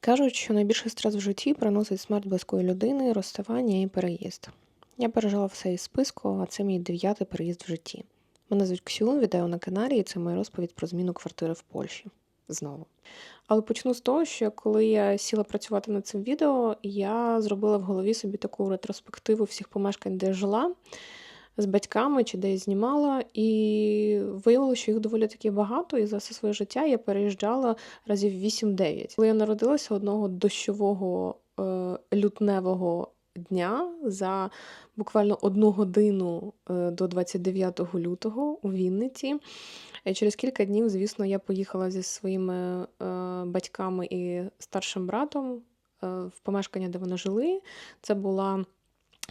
Кажуть, що найбільший стрес в житті приносить смерть близької людини, розставання і переїзд. Я пережила все із списку, а це мій дев'ятий переїзд в житті. Мене звуть Ксю, вітаю на каналі, і це моя розповідь про зміну квартири в Польщі. Знову. Але почну з того, що коли я сіла працювати над цим відео, я зробила в голові собі таку ретроспективу всіх помешкань, де я жила з батьками чи де я знімала, і виявилося, що їх доволі таки багато, і за все своє життя я переїжджала разів 8-9. Коли я народилася одного дощового е, лютневого дня за буквально одну годину е, до 29 лютого у Вінниці. Е, Через кілька днів, звісно, я поїхала зі своїми е, батьками і старшим братом в помешкання, де вони жили. Це була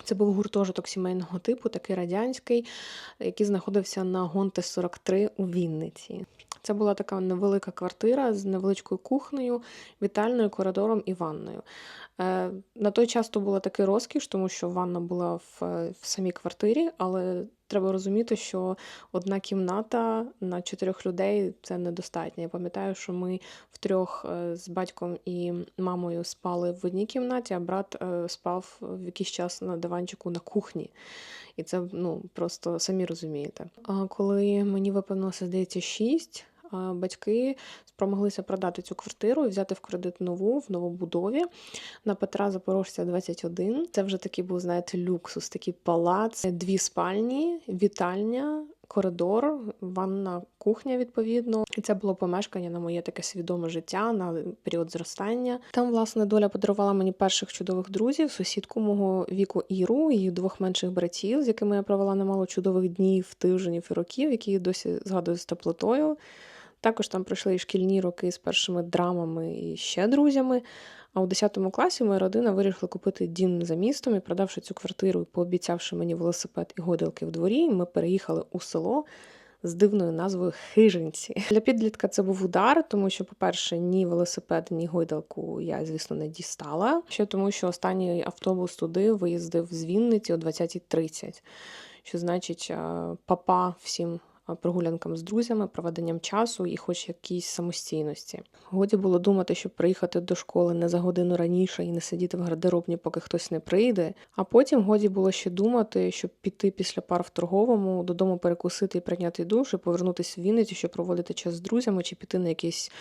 це був гуртожиток сімейного типу, такий радянський, який знаходився на Гонте 43 у Вінниці. Це була така невелика квартира з невеличкою кухнею, вітальною, коридором і ванною. Е, На той час то була такий розкіш, тому що ванна була в, в самій квартирі, але треба розуміти, що одна кімната на чотирьох людей це недостатньо. Я пам'ятаю, що ми втрьох е, з батьком і мамою спали в одній кімнаті, а брат е, спав в якийсь час на диванчику на кухні. І це ну просто самі розумієте. А коли мені виповнилося, здається, шість Батьки спромоглися продати цю квартиру і взяти в кредит нову в новобудові на Петра Запорожця 21. Це вже такий був, знаєте, люксус, такий палац, дві спальні, вітальня, коридор, ванна, кухня, відповідно. І це було помешкання на моє таке свідоме життя на період зростання. Там, власне, доля подарувала мені перших чудових друзів, сусідку мого віку Іру, її двох менших братів, з якими я провела немало чудових днів, тижнів і років, які досі згадую з теплотою. Також там пройшли і шкільні роки з першими драмами і ще друзями. А у 10 класі моя родина вирішила купити дім за містом і, продавши цю квартиру пообіцявши мені велосипед і гойдалки в дворі, ми переїхали у село з дивною назвою Хижинці. Для підлітка це був удар, тому що, по-перше, ні велосипед, ні гойдалку я, звісно, не дістала. Ще тому, що останній автобус туди виїздив з Вінниці о 20.30, що значить папа всім прогулянкам з друзями, проведенням часу і хоч якійсь самостійності. Годі було думати, щоб приїхати до школи не за годину раніше і не сидіти в гардеробні, поки хтось не прийде. А потім годі було ще думати, щоб піти після пар в торговому, додому перекусити і прийняти душ, і повернутися в Вінницю, щоб проводити час з друзями, чи піти на якийсь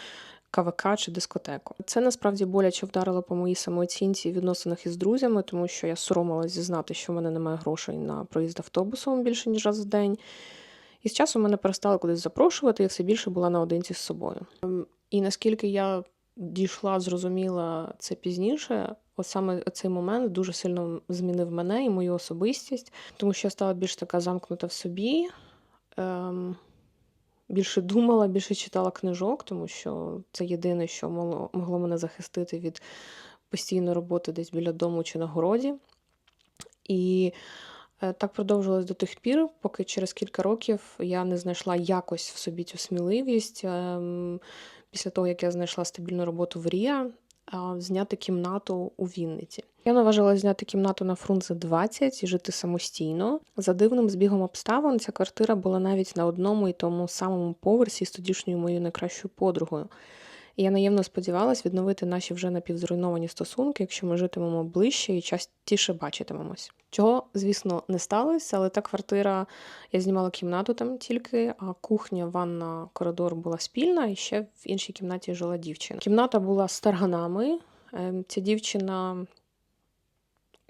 КВК чи дискотеку. Це насправді боляче вдарило по моїй самооцінці і відносинах із друзями, тому що я соромилась зізнати, що в мене немає грошей на проїзд автобусом більше ніж раз в день. І з часом мене перестали кудись запрошувати, я все більше була наодинці з собою. Ем, І наскільки я дійшла, зрозуміла це пізніше, от саме цей момент дуже сильно змінив мене і мою особистість, тому що я стала більш така замкнута в собі, ем, більше думала, більше читала книжок, тому що це єдине, що могло, мене захистити від постійної роботи десь біля дому чи на городі. І Так продовжилось до тих пір, поки через кілька років я не знайшла якось в собі цю сміливість. ем, Після того, як я знайшла стабільну роботу в Ріа, а, зняти кімнату у Вінниці. Я наважилася зняти кімнату на Фрунзе 20 і жити самостійно. За дивним збігом обставин ця квартира була навіть на одному і тому самому поверсі з тодішньою моєю найкращою подругою. І я наємно сподівалась відновити наші вже напівзруйновані стосунки, якщо ми житимемо ближче і частіше бачитимемось. Чого, звісно, не сталося, але та квартира, я знімала кімнату там тільки, а кухня, ванна, коридор була спільна, і ще в іншій кімнаті жила дівчина. Кімната була з тарганами. Ем, Ця дівчина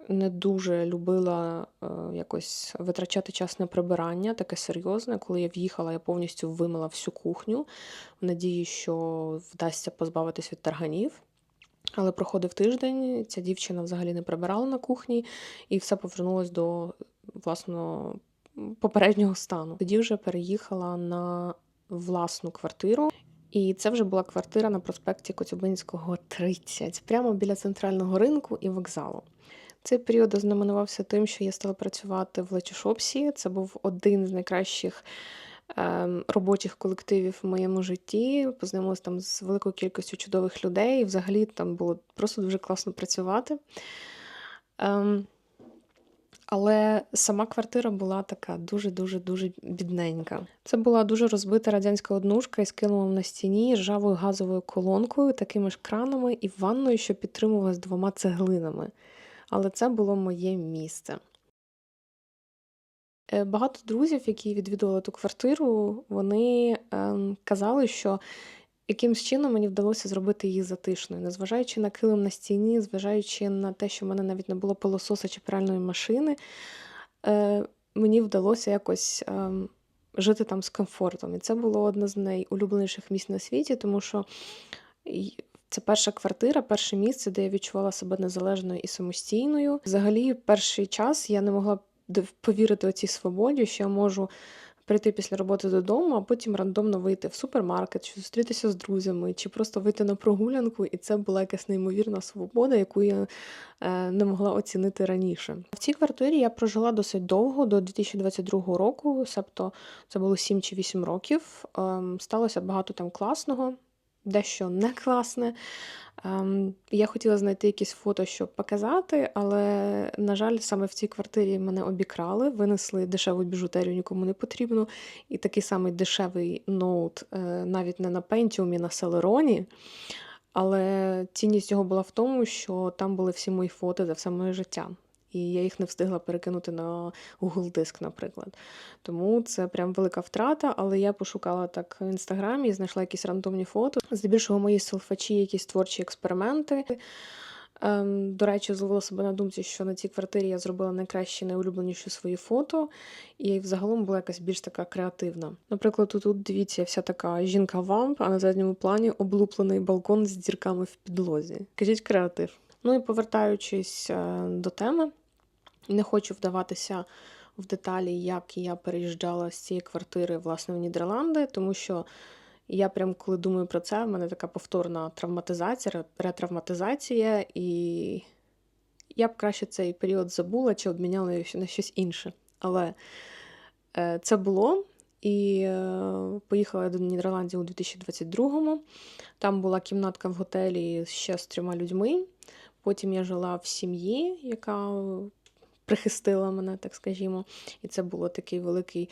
не дуже любила е, якось витрачати час на прибирання, таке серйозне. Коли я в'їхала, я повністю вимила всю кухню в надії, що вдасться позбавитись від тарганів. Але проходив тиждень, ця дівчина взагалі не прибирала на кухні, і все повернулось до власного попереднього стану. Тоді вже переїхала на власну квартиру. І це вже була квартира на проспекті Коцюбинського, 30, прямо біля центрального ринку і вокзалу. Цей період ознаменувався тим, що я стала працювати в Лечішопсі. Це був один з найкращих ем, робочих колективів в моєму житті. Познайомилася там з великою кількістю чудових людей. І взагалі там було просто дуже класно працювати. Ем, Але сама квартира була така дуже-дуже дуже бідненька. Це була дуже розбита радянська однушка із килимом на стіні, ржавою газовою колонкою, такими ж кранами і ванною, що підтримувалась двома цеглинами. Але це було моє місце. Е, Багато друзів, які відвідували ту квартиру, вони ем, казали, що якимсь чином мені вдалося зробити її затишною, незважаючи на килим на стіні, зважаючи на те, що в мене навіть не було пилососа чи пральної машини, е, мені вдалося якось ем, жити там з комфортом. І це було одне з найулюбленіших місць на світі, тому що це перша квартира, перше місце, де я відчувала себе незалежною і самостійною. Взагалі, перший час я не могла повірити оцій свободі, що я можу прийти після роботи додому, а потім рандомно вийти в супермаркет, чи зустрітися з друзями, чи просто вийти на прогулянку. І це була якась неймовірна свобода, яку я е, не могла оцінити раніше. В цій квартирі я прожила досить довго, до 2022 року, себто це було 7 чи 8 років. Ем, Сталося багато там класного, дещо не класне. Ем, Я хотіла знайти якісь фото, щоб показати, але, на жаль, саме в цій квартирі мене обікрали, винесли дешеву біжутерію, нікому не потрібно. І такий самий дешевий ноут, е, навіть не на Pentium, на Celeron. Але цінність його була в тому, що там були всі мої фото за все моє життя. І я їх не встигла перекинути на Google Диск, наприклад. Тому це прям велика втрата, але я пошукала так в інстаграмі знайшла якісь рандомні фото. Здебільшого мої селфачі, якісь творчі експерименти. Ем, до речі, зловила себе на думці, що на цій квартирі я зробила найкращі, найулюбленіші свої фото, і взагалом була якась більш така креативна. Наприклад, тут дивіться, вся така жінка-вамп, а на задньому плані облуплений балкон з дірками в підлозі. Кажіть креатив. Ну і повертаючись е, до теми, не хочу вдаватися в деталі, як я переїжджала з цієї квартири власне в Нідерланди, тому що я прям коли думаю про це, в мене така повторна травматизація, ретравматизація, і я б краще цей період забула чи обміняла на щось інше. Але е, це було. І е, поїхала я до Нідерландів у 2022-му. Там була кімнатка в готелі ще з трьома людьми. Потім я жила в сім'ї, яка прихистила мене, так скажімо. І це було такий великий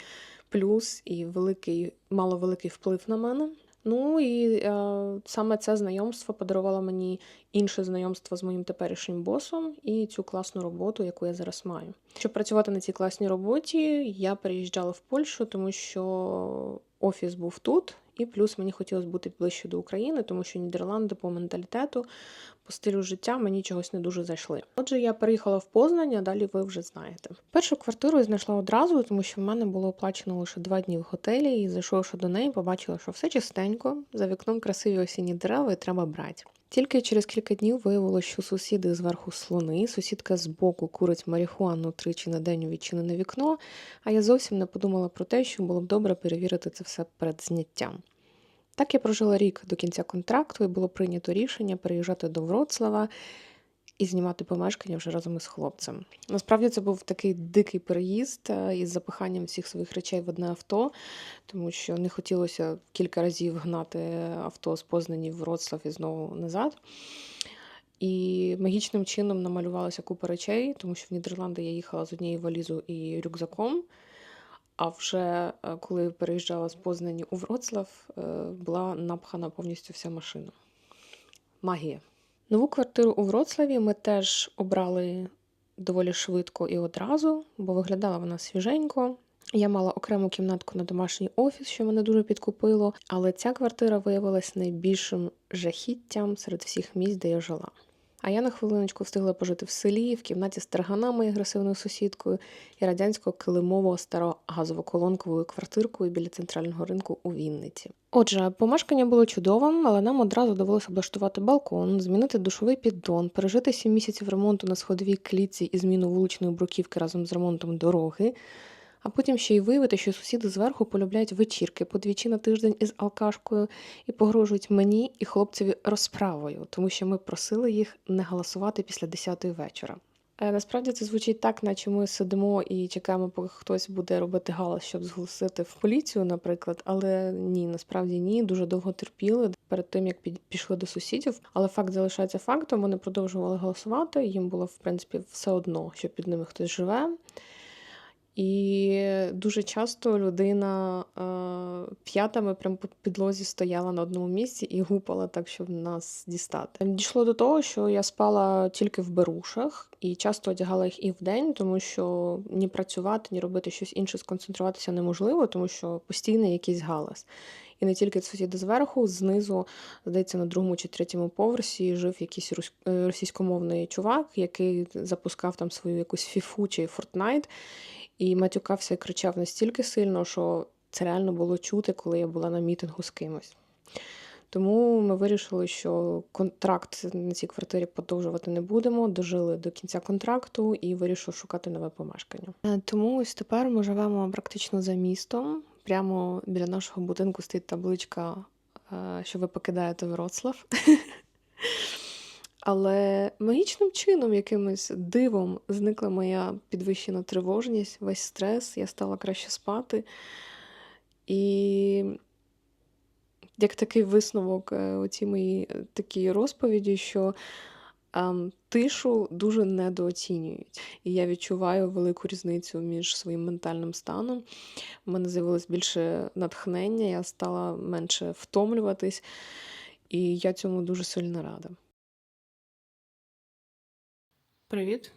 плюс і великий, мало великий вплив на мене. Ну і е, саме це знайомство подарувало мені інше знайомство з моїм теперішнім босом і цю класну роботу, яку я зараз маю. Щоб працювати на цій класній роботі, я переїжджала в Польщу, тому що офіс був тут, і плюс мені хотілося бути ближче до України, тому що Нідерланди по менталітету, по стилю життя мені чогось не дуже зайшли. Отже, я переїхала в Познань, а далі ви вже знаєте. Першу квартиру я знайшла одразу, тому що в мене було оплачено лише два дні в готелі, і зайшовши до неї, побачила, що все чистенько, за вікном красиві осінні дерева, і треба брати. Тільки через кілька днів виявилося, що сусіди зверху слони, сусідка збоку курить марихуану тричі на день у відчинене вікно, а я зовсім не подумала про те, що було б добре перевірити це все перед зняттям. Так я прожила рік до кінця контракту і було прийнято рішення переїжджати до Вроцлава і знімати помешкання вже разом із хлопцем. Насправді це був такий дикий переїзд е, із запиханням всіх своїх речей в одне авто, тому що не хотілося кілька разів гнати авто з Познані в Вроцлав і знову назад. І магічним чином намалювалася купа речей, тому що в Нідерланди я їхала з однією валізою і рюкзаком. А вже е, коли переїжджала з Познані у Вроцлав, е, була напхана повністю вся машина. Магія. Нову квартиру у Вроцлаві ми теж обрали доволі швидко і одразу, бо виглядала вона свіженько. Я мала окрему кімнатку на домашній офіс, що мене дуже підкупило, але ця квартира виявилась найбільшим жахіттям серед всіх місць, де я жила. А я на хвилиночку встигла пожити в селі, в кімнаті з тарганами агресивною сусідкою і радянського килимового старого газово-колонковою квартиркою біля центрального ринку у Вінниці. Отже, помешкання було чудовим, але нам одразу довелося облаштувати балкон, змінити душовий піддон, пережити 7 місяців ремонту на сходовій клітці і зміну вуличної бруківки разом з ремонтом дороги. А потім ще й виявити, що сусіди зверху полюбляють вечірки подвічі на тиждень із алкашкою і погрожують мені і хлопцеві розправою, тому що ми просили їх не голосувати після 10-ї вечора. Е, Насправді це звучить так, наче ми сидимо і чекаємо, поки хтось буде робити галас, щоб зголосити в поліцію, наприклад. Але ні, насправді ні. Дуже довго терпіли перед тим, як пішли до сусідів. Але факт залишається фактом. Вони продовжували голосувати. Їм було в принципі все одно, що під ними хтось живе. І дуже часто людина е, п'ятами прямо по підлозі стояла на одному місці і гупала так, щоб нас дістати. Дійшло до того, що я спала тільки в берушах і часто одягала їх і в день, тому що ні працювати, ні робити щось інше, сконцентруватися неможливо, тому що постійний якийсь галас. І не тільки сусіди зверху, знизу, здається, на другому чи третьому поверсі жив якийсь е, російськомовний чувак, який запускав там свою якусь фіфу чи Фортнайт. І матюкався і кричав настільки сильно, що це реально було чути, коли я була на мітингу з кимось. Тому ми вирішили, що контракт на цій квартирі продовжувати не будемо. Дожили до кінця контракту і вирішили шукати нове помешкання. Е, Тому ось тепер ми живемо практично за містом. Прямо біля нашого будинку стоїть табличка, е, що ви покидаєте Вроцлав. Але магічним чином, якимось дивом, зникла моя підвищена тривожність, весь стрес, я стала краще спати. І як такий висновок е, оці мої е, такі розповіді, що тишу дуже недооцінюють. І я відчуваю велику різницю між своїм ментальним станом. У мене з'явилось більше натхнення, я стала менше втомлюватись, і я цьому дуже сильно рада. Привіт.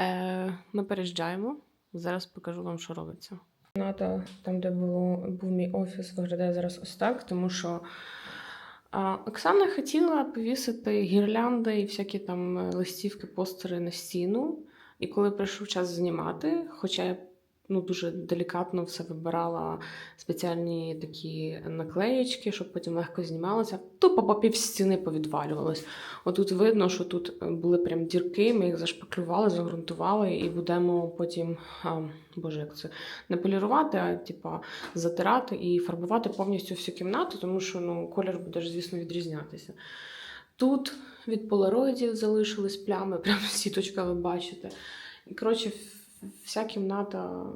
Е, ми переїжджаємо. Зараз покажу вам, що робиться. Кімната, там, де було, був мій офіс, виглядає зараз ось так, тому що Оксана хотіла повісити гірлянди і всякі там е, листівки, постери на стіну. І коли прийшов час знімати, хоча я ну, дуже делікатно все вибирала спеціальні такі наклеєчки, щоб потім легко знімалося, тупо по пів стіни повідвалювалось. Отут видно, що тут е, були прям дірки, ми їх зашпаклювали, загрунтували і будемо потім, а, боже, як це не полірувати, а типа затирати і фарбувати повністю всю кімнату, тому що ну, колір буде ж, звісно, відрізнятися. Тут від полароїдів залишились плями, прямо сіточка ви бачите. Коротше, вся кімната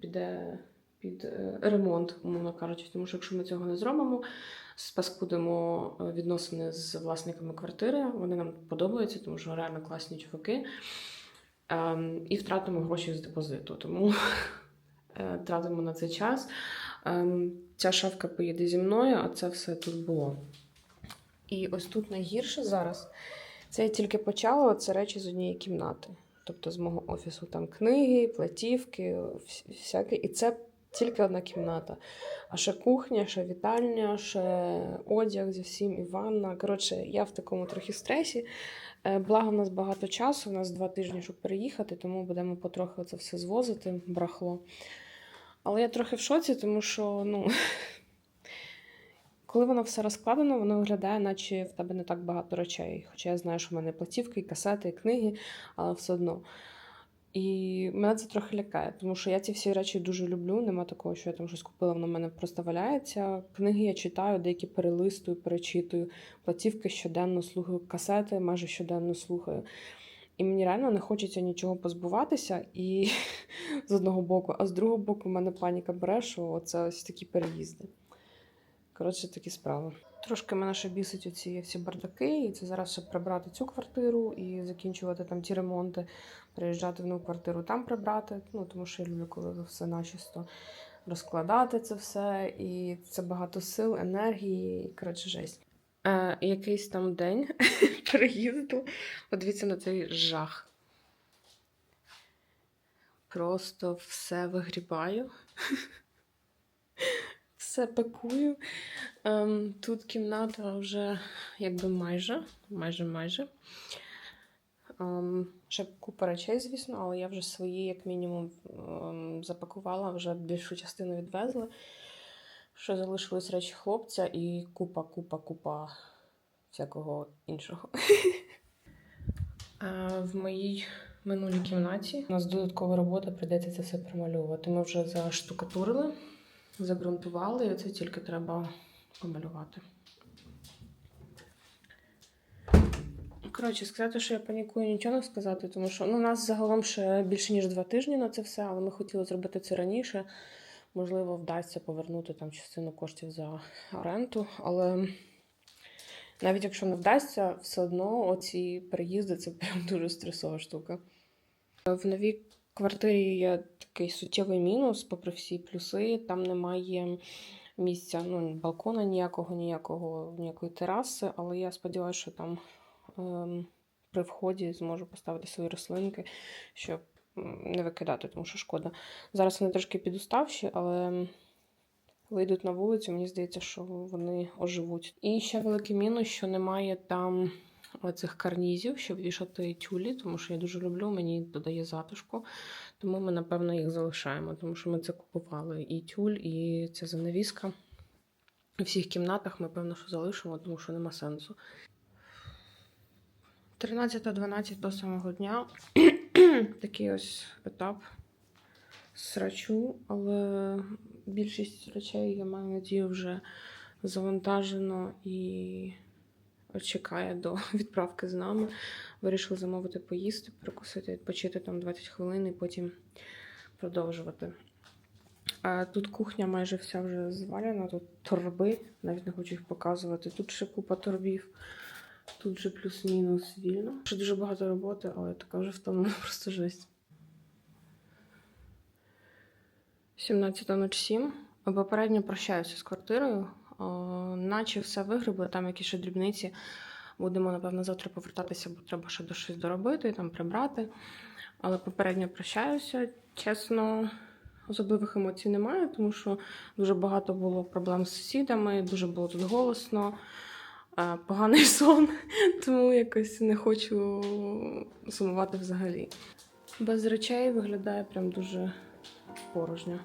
піде під е, ремонт, умовно кажучи, тому що якщо ми цього не зробимо, спаскудимо е, відносини з власниками квартири. Вони нам подобаються, тому що реально класні чуваки. Ем, і втратимо гроші з депозиту. Тому е, тратимо на це час. Ем, ця шафка поїде зі мною, а це все тут було. І ось тут найгірше зараз. Це я тільки почала, це речі з однієї кімнати. Тобто з мого офісу там книги, платівки, вс- всяке. І це тільки одна кімната. А ще кухня, ще вітальня, ще одяг зі всім і ванна. Коротше, я в такому трохи стресі. Е, Благо, в нас багато часу, у нас два тижні, щоб переїхати, тому будемо потрохи це все звозити, брахло. Але я трохи в шоці, тому що, ну. Коли воно все розкладено, воно виглядає, наче в тебе не так багато речей. Хоча я знаю, що в мене платівки, касети, книги, але все одно. І мене це трохи лякає, тому що я ці всі речі дуже люблю. Нема такого, що я там щось купила, воно в мене просто валяється. Книги я читаю, деякі перелистую, перечитую. Платівки щоденно слухаю, касети майже щоденно слухаю. І мені реально не хочеться нічого позбуватися, і з одного боку, а з другого боку, в мене паніка бере, що це ось такі переїзди. Коротше, такі справи. Трошки мене ще бісить оці всі бардаки, і це зараз ще прибрати цю квартиру і закінчувати там ті ремонти, приїжджати в нову квартиру, там прибрати. Ну тому що я люблю, коли все начисто розкладати це все, і це багато сил, енергії, і, коротше, жесть. Е, якийсь там день переїзду. Подивіться на цей жах. Просто все вигрібаю. Все пакую. Ем, тут кімната вже якби майже, майже майже. Ем, ще купа речей, звісно, але я вже свої, як мінімум, ем, запакувала, вже більшу частину відвезла. Ще залишились речі хлопця і купа, купа, купа всякого іншого. Е, В моїй минулій кімнаті у нас додаткова робота, прийдеться це все промальовувати. Ми вже заштукатурили, загрунтували, і це тільки треба помалювати. Коротше, сказати, що я панікую, нічого не сказати, тому що ну, у нас загалом ще більше ніж два тижні на це все, але ми хотіли зробити це раніше. Можливо, вдасться повернути там частину коштів за оренду, але навіть якщо не вдасться, все одно оці переїзди це прям дуже стресова штука. В новій квартирі є такий суттєвий мінус, попри всі плюси. Там немає місця, ну, балкона ніякого, ніякого, ніякої тераси, але я сподіваюся, що там ем, при вході зможу поставити свої рослинки, щоб не викидати, тому що шкода. Зараз вони трошки підуставші, але вийдуть на вулицю, мені здається, що вони оживуть. І ще великий мінус, що немає там оцих карнізів, щоб вішати тюлі, тому що я дуже люблю, мені додає затишку. Тому ми, напевно, їх залишаємо, тому що ми це купували. І тюль, і ця занавіска. У всіх кімнатах ми, певно, що залишимо, тому що нема сенсу. 13-12 того самого дня. Такий ось етап срачу, але більшість речей, я маю надію, вже завантажено і чекає до відправки з нами. Вирішили замовити поїсти, перекусити, відпочити там 20 хвилин і потім продовжувати. А тут кухня майже вся вже звалена, тут торби, навіть не хочу їх показувати. Тут ще купа торбів, тут же плюс-мінус вільно. Ще дуже багато роботи, але така вже втомлена просто жесть. 17.07. Попередньо прощаюся з квартирою. Наче все вигребли, там якісь ще дрібниці. Будемо, напевно, завтра повертатися, бо треба ще до щось доробити, там прибрати. Але попередньо прощаюся. Чесно, особливих емоцій немає, тому що дуже багато було проблем з сусідами, дуже було тут голосно, е, поганий сон, тому якось не хочу сумувати взагалі. Без речей виглядає прям дуже порожньо.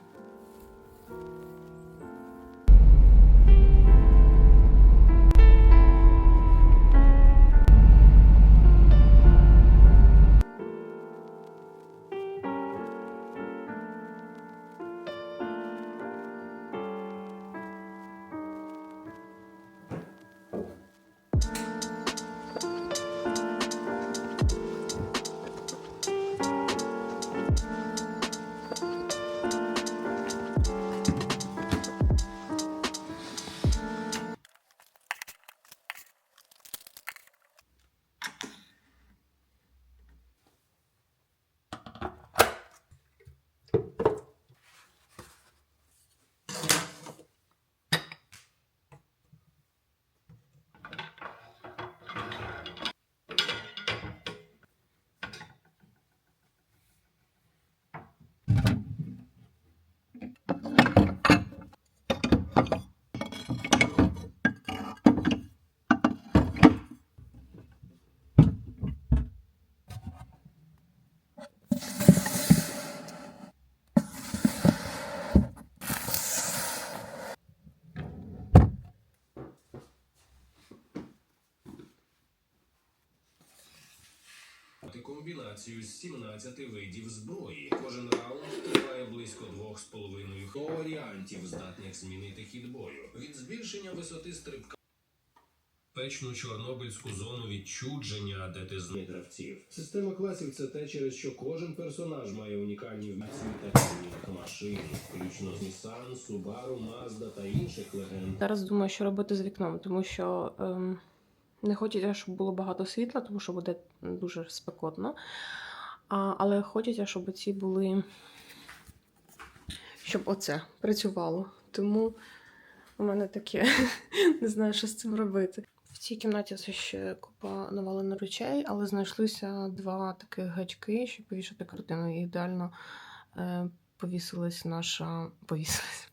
Комбінацію з 17 видів зброї. Кожен раунд триває близько 2,5 До варіантів, здатних змінити хід бою. Від збільшення висоти стрибка. Печну чорнобильську зону відчудження, де ти зни гравців. Система класів це те, через що кожен персонаж має унікальні вміцні та цінних машин, включно з Nissan, Subaru, Mazda та інших легенд. Зараз думаю, що робити з вікном, тому що ем, не хочеться, щоб було багато світла, тому що буде дуже спекотно. А, але хочеться, щоб ці були. Щоб оце працювало. Тому у мене таке не знаю, що з цим робити. В цій кімнаті все ще купа навалено речей, але знайшлися два таких гачки, щоб повішати картину. І ідеально е, повісилась наша. Повісилась.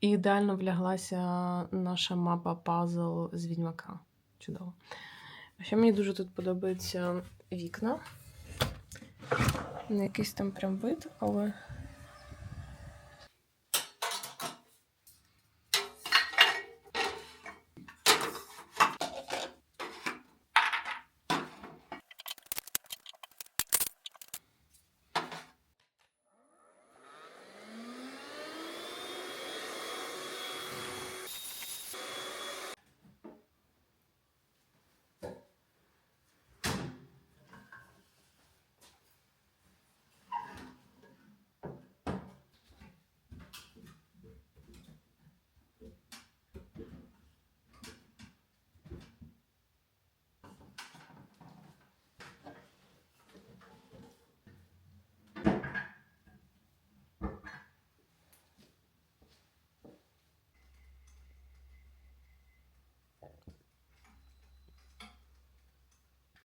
І ідеально вляглася наша мапа пазл з відьмака. Чудово. Ще мені дуже тут подобаються вікна. Не якийсь там прям вид, але.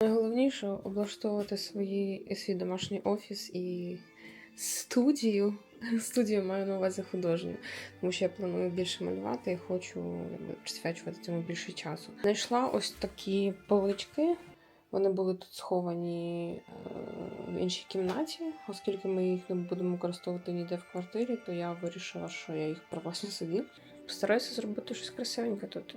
Найголовніше облаштовувати свої, свій домашній офіс і студію. Студію маю на увазі художню, тому що я планую більше малювати і хочу присвячувати цьому більше часу. Знайшла ось такі полички. Вони були тут сховані е, в іншій кімнаті, оскільки ми їх не будемо використовувати ніде в квартирі, то я вирішила, що я їх привласню собі. Постараюся зробити щось красивеньке тут.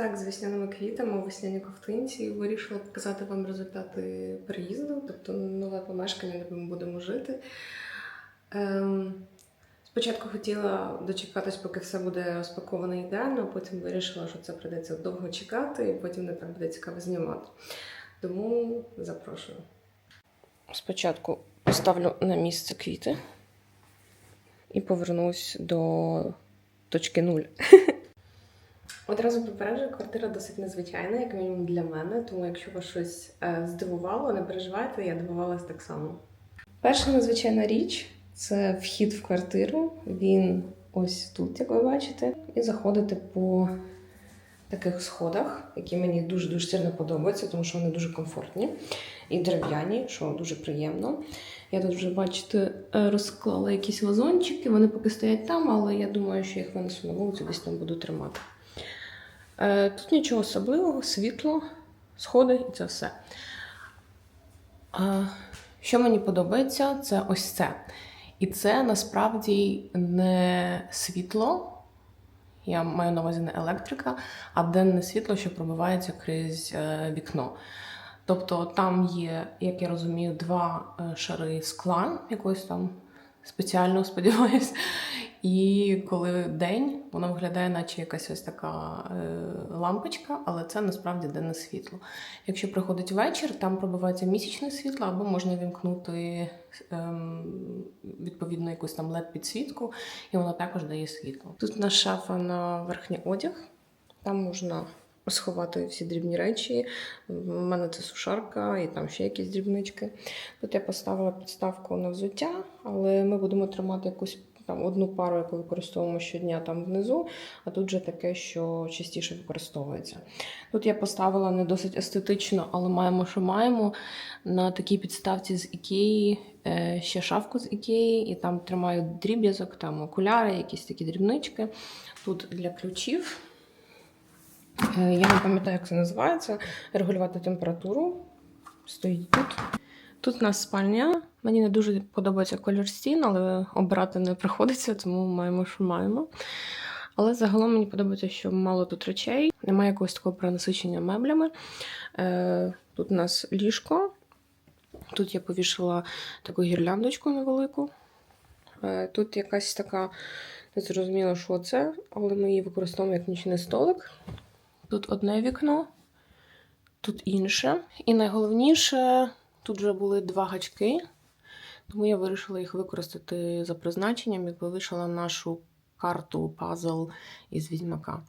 Так з весняними квітами у весняній ковтинці вирішила показати вам результати переїзду, тобто нове помешкання, де ми будемо жити. Ем, спочатку хотіла дочекатись, поки все буде розпаковано ідеально, потім вирішила, що це прийдеться довго чекати, і потім не так буде цікаво знімати. Тому запрошую. Спочатку поставлю на місце квіти і повернусь до точки нуль. Одразу попереджую, квартира досить незвичайна, як мінімум для мене, тому якщо вас щось е, здивувало, не переживайте, я дивувалась так само. Перша незвичайна річ це вхід в квартиру. Він ось тут, як ви бачите, і заходите по таких сходах, які мені дуже-дуже сильно подобаються, тому що вони дуже комфортні і дерев'яні, що дуже приємно. Я тут вже, бачите, е, розклала якісь вазончики, вони поки стоять там, але я думаю, що їх винесу на вулицю, десь там буду тримати. Е, Тут нічого особливого, світло, сходи і це все. Що мені подобається, це ось це. І це насправді не світло, я маю на увазі не електрика, а денне світло, що пробивається крізь е, вікно. Тобто там є, як я розумію, два е, шари скла, якогось там спеціального, сподіваюсь. І коли день, воно виглядає, наче якась ось така е, лампочка, але це насправді денне світло. Якщо приходить вечір, там пробивається місячне світло, або можна вімкнути ем, відповідно якусь там led підсвітку, і воно також дає світло. Тут у шафа на верхній одяг, там можна сховати всі дрібні речі. У мене це сушарка і там ще якісь дрібнички. Тут я поставила підставку на взуття, але ми будемо тримати якусь там одну пару, яку використовуємо щодня там внизу, а тут вже таке, що частіше використовується. Тут я поставила не досить естетично, але маємо, що маємо. На такій підставці з Ікеї, е, ще шафку з Ікеї, і там тримаю дріб'язок, там окуляри, якісь такі дрібнички. Тут для ключів. Е, Я не пам'ятаю, як це називається. Регулювати температуру. Стоїть тут. Тут у нас спальня. Мені не дуже подобається колір стін, але обирати не приходиться, тому маємо, що маємо. Але загалом мені подобається, що мало тут речей, немає якогось такого перенасичення меблями. Е, тут у нас ліжко. Тут я повішала таку гірляндочку невелику. Е, тут якась така, не зрозуміло, що це, але ми її використовуємо як нічний столик. Тут одне вікно, тут інше. І найголовніше, тут вже були два гачки, тому я вирішила їх використати за призначенням і повішала нашу карту пазл із відьмака.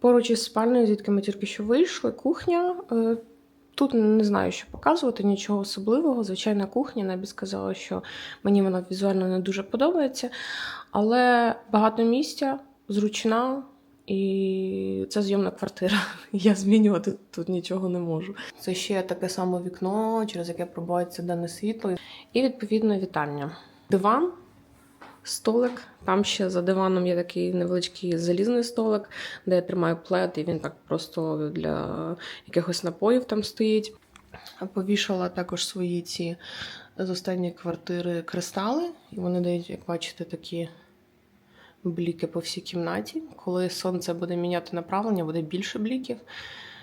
Поруч із спальнею, звідки ми тільки що вийшли, кухня. Е, Тут не знаю, що показувати, нічого особливого. Звичайна кухня, навіть сказала, що мені вона візуально не дуже подобається. Але багато місця, зручна, і це зйомна квартира. Я змінювати тут нічого не можу. Це ще таке саме вікно, через яке пробувається денне світло. І відповідно вітальня. Диван, столик. Там ще за диваном є такий невеличкий залізний столик, де я тримаю плед, і він так просто для якихось напоїв там стоїть. Повішала також свої ці з останньої квартири кристали, і вони дають, як бачите, такі бліки по всій кімнаті. Коли сонце буде міняти направлення, буде більше бліків.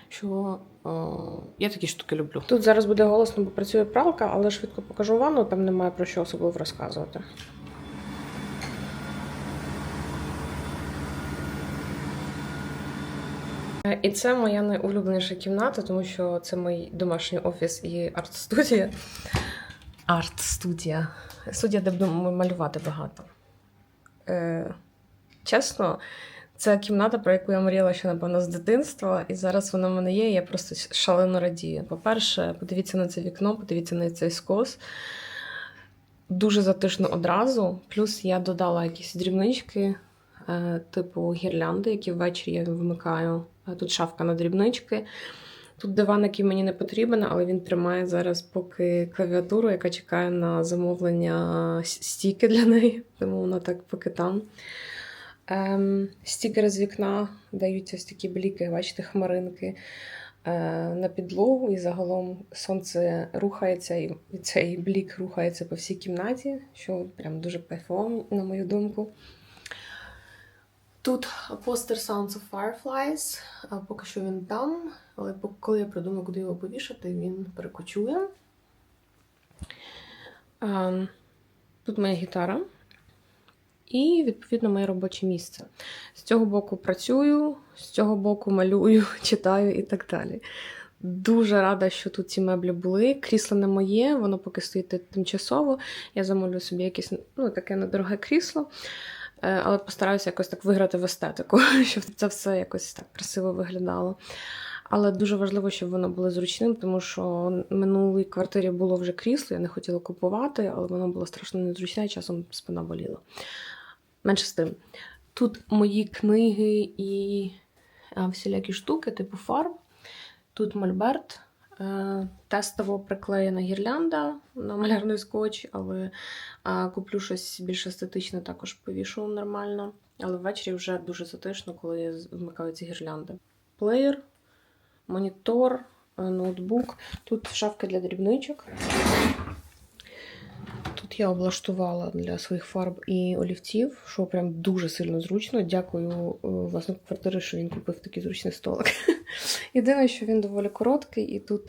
Що о, я такі штуки люблю. Тут зараз буде голосно, бо працює пралка, але швидко покажу ванну, там немає про що особливо розказувати. Е, І це моя найулюбленіша кімната, тому що це мій домашній офіс і арт-студія. Арт-студія. Студія, де буду малювати багато. Е, чесно, це кімната, про яку я мріяла ще, напевно, з дитинства, і зараз вона в мене є, і я просто шалено радію. По-перше, подивіться на це вікно, подивіться на цей скос. Дуже затишно одразу. Плюс я додала якісь дрібнички, е, типу гірлянди, які ввечері я вмикаю. Е, Тут шафка на дрібнички. Тут диван, який мені не потрібен, але він тримає зараз поки клавіатуру, яка чекає на замовлення стійки для неї, тому вона так поки там. Ем, стікери з вікна дають ось такі бліки, бачите, хмаринки е, на підлогу, і загалом сонце рухається, і цей блік рухається по всій кімнаті, що прям дуже кайфово, на мою думку. Тут постер Sounds of Fireflies. а Поки що він там, але коли я придумаю, куди його повішати, він перекочує. Ем, Тут моя гітара. І, відповідно, моє робоче місце. З цього боку працюю, з цього боку малюю, читаю і так далі. Дуже рада, що тут ці меблі були. Крісло не моє, воно поки стоїть тимчасово. Я замовлю собі якесь ну, таке недороге крісло. Е, але постараюся якось так виграти в естетику, щоб це все якось так красиво виглядало. Але дуже важливо, щоб воно було зручним, тому що в минулій квартирі було вже крісло, я не хотіла купувати, але воно було страшно незручне, і часом спина боліла. Менше з тим. Тут мої книги і всілякі штуки, типу фарб. Тут мольберт, е, тестово приклеєна гірлянда на малярний скотч, але куплю щось більш естетичне, також повішу нормально. Але ввечері вже дуже затишно, коли я вмикаю ці гірлянди. Плеєр, монітор, е, ноутбук. Тут шафка для дрібничок. Я облаштувала для своїх фарб і олівців, що прям дуже сильно зручно. Дякую е, власнику квартири, що він купив такий зручний столик. Єдине, що він доволі короткий, і тут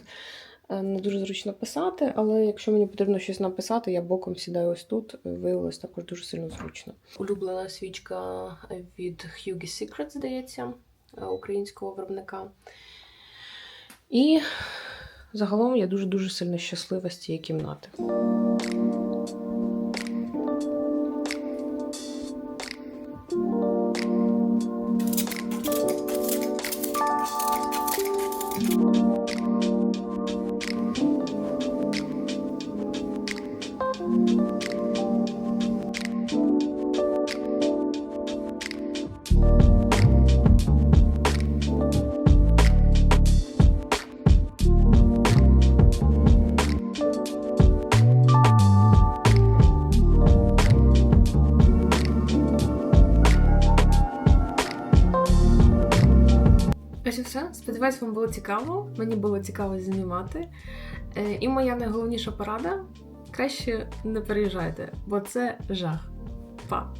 е, не дуже зручно писати, але якщо мені потрібно щось написати, я боком сідаю ось тут. Виявилось також дуже сильно зручно. Улюблена свічка від Hughie Secret, здається, е, українського виробника. І загалом я дуже-дуже сильно щаслива з цієї кімнати. Було цікаво. Мені було цікаво знімати. Е, І моя найголовніша порада: краще не переїжджайте, бо це жах. Па!